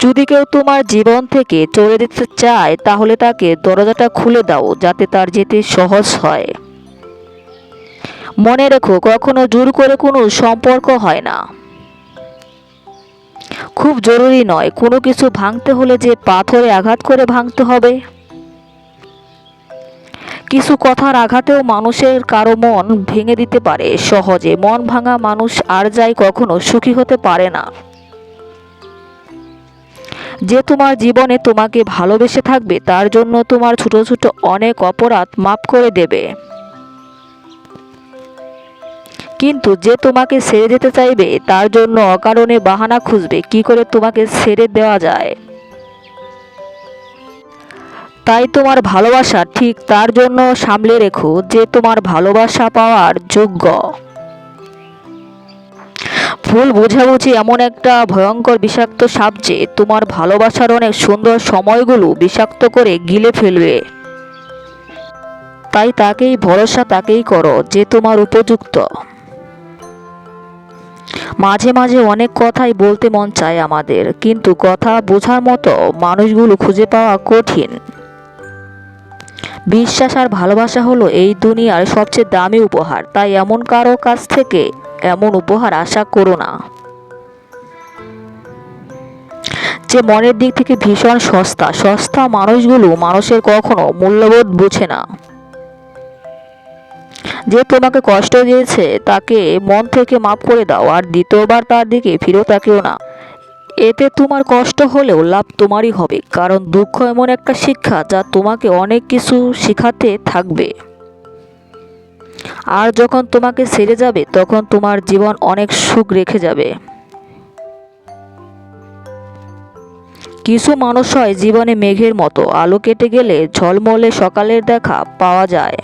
যদি কেউ তোমার জীবন থেকে চলে যেতে চায়, তাহলে তাকে দরজাটা খুলে দাও, যাতে তার যেতে সহজ হয়। মনে রেখো, কখনো জোর করে কোনো সম্পর্ক হয় না। খুব জরুরি নয়, কোনো কিছু ভাঙতে হলে যে পাথরে আঘাত করে ভাঙতে হবে। কিছু কথার আঘাতেও মানুষের কারও মন ভেঙে দিতে পারে সহজে। মন ভাঙা মানুষ আর যাই কখনো সুখী হতে পারে না। যে তোমার জীবনে তোমাকে ভালোবেসে থাকবে, তার জন্য তোমার ছোট ছোট অনেক অপরাধ মাফ করে দেবে। কিন্তু যে তোমাকে ছেড়ে যেতে চাইবে, তার জন্য অকারণে বাহানা খুঁজবে, কি করে তোমাকে ছেড়ে দেওয়া যায়? তাই তোমার ভালোবাসা ঠিক তার জন্য সামলে রেখো, যে তোমার ভালোবাসা পাওয়ার যোগ্য। ভুল বোঝাবুঝি এমন একটা ভয়ঙ্কর বিষাক্ত সাপ যে তোমার ভালোবাসার অনেক সুন্দর সময়গুলো বিষাক্ত করে গিলে ফেলবে। তাই তাকেই ভরসা তাকেই করো যে তোমার উপযুক্ত। মাঝে মাঝে অনেক কথাই বলতে মন চায় আমাদের, কিন্তু কথা বোঝার মতো মানুষগুলো খুঁজে পাওয়া কঠিন। বিশ্বাস আর ভালোবাসা হলো এই দুনিয়ার সবচেয়ে দামি উপহার। তাই এমন কারও কাছ থেকে এমন উপহার আশা করো না। যে মনের দিক থেকে ভীষণ সস্তা সস্তা মানুষগুলো মানুষের কখনো মূল্যবোধ বুঝে না। যে তোমাকে কষ্ট দিয়েছে, তাকে মন থেকে মাফ করে দাও, আর দ্বিতীয়বার তার দিকে ফিরেও তাকেও না। এতে তোমার কষ্ট হলেও লাভ তোমারই হবে, কারণ দুঃখ এমন একটা শিক্ষা যা তোমাকে অনেক কিছু শেখাতে থাকবে। আর যখন তোমাকে ছেড়ে যাবে, তখন তোমার জীবন অনেক সুখ রেখে যাবে। কিছু মানুষ হয় জীবনে মেঘের মতো, আলো কেটে গেলে ঝলমলে সকালের দেখা পাওয়া যায়।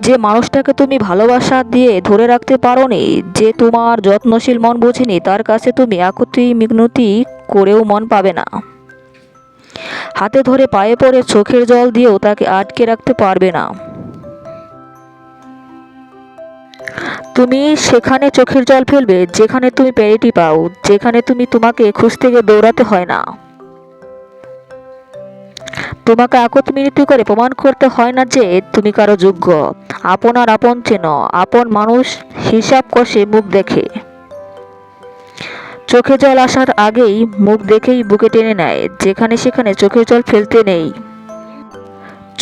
যে মানুষটাকে তুমি ভালোবাসা দিয়ে ধরে রাখতে পারোনি, যে তোমার যত্নশীল মন বোঝেনি, তার কাছে তুমি একতি মিনতি করেও মন পাবে না। হাতে ধরে পায়ে পড়ে চোখের জল দিয়েও তাকে আটকে রাখতে পারবে না। তুমি সেখানে চোখের জল ফেলবে, যেখানে তুমি প্যারিটি পাও, যেখানে তুমি তোমাকে খুঁজতে গিয়ে দৌড়াতে হয় না। তোমাকে একত মিনতি করে প্রমাণ করতে হয় না যে তুমি কারও যোগ্য। আপন আর আপন চেন আপন মানুষ হিসাব কষে মুখ দেখে। চোখে জল আসার আগেই মুখ দেখেই বুকে টেনে নেয়, যেখানে সেখানে চোখের জল ফেলতে নেই।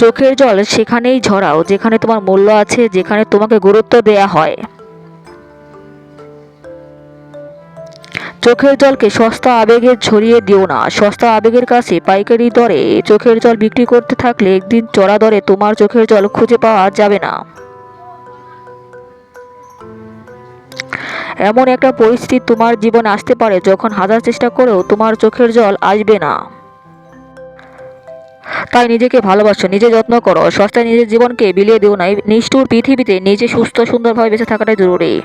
চোখের জল সেখানেই ঝরাও, যেখানে তোমার মূল্য আছে, যেখানে তোমাকে গুরুত্ব দেয়া হয়। চোখের জলকে সস্তা আবেগে ছড়িয়ে দিও না। সস্তা আবেগের কাছে পাইকারি দরে চোখের জল বিক্রি করতে থাকলে একদিন চড়া দরে তোমার চোখের জল খুঁজে পাওয়া যাবে না। এমন একটা পরিস্থিতি তোমার জীবন আসতে পারে যখন হাজার চেষ্টা করেও তোমার চোখের জল আসবে না। তাই নিজেকে ভালোবাসো, নিজে যত্ন করো। সস্তায় নিজের জীবনকে বিলিয়ে দিও না। নিষ্ঠুর পৃথিবীতে নিজে সুস্থ সুন্দরভাবে বেঁচে থাকাটাই জরুরি।